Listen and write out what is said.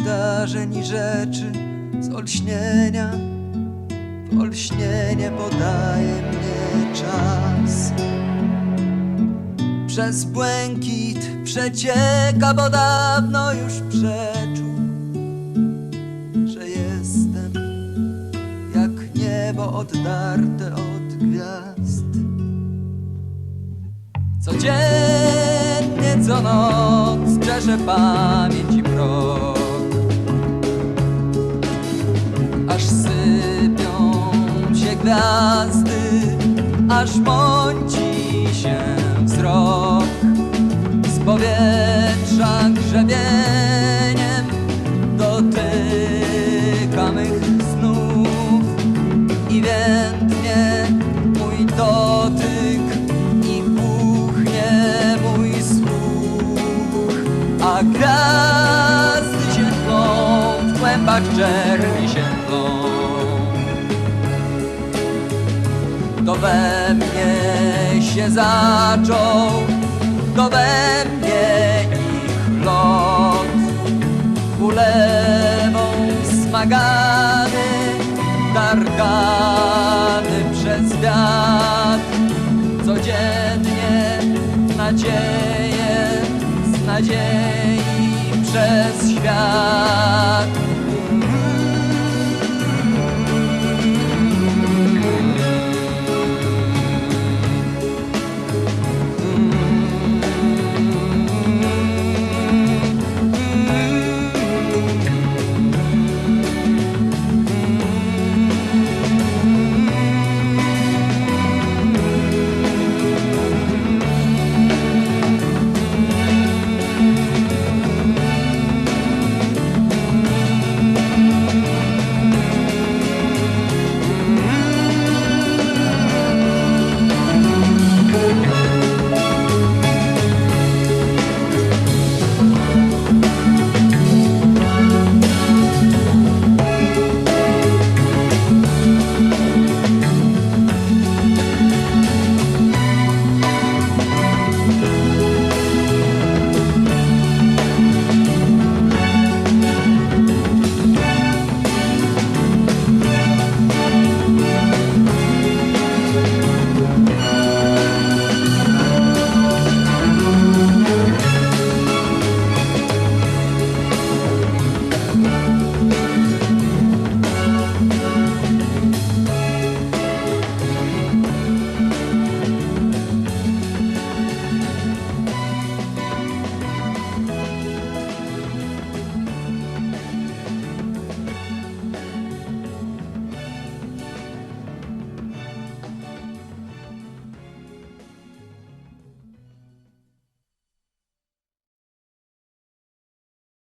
wydarzeń i rzeczy z olśnienia w olśnienie podaje mnie czas. Przez błękit przecieka, bo dawno już przeczuł, że jestem jak niebo oddarte od gwiazd. Codziennie co noc czeszę pamięć i mrok Aż sypią się gwiazdy Aż mąci się wzrok. Z powietrza grzebieniem Dotyka mych snów I więdnie mój dotyk W głębach czerni się tlą To we mnie się zaczął To we mnie ich lot. Ulewą smagany Targany przez wiatr. Codziennie nadzieję Z nadziei przez świat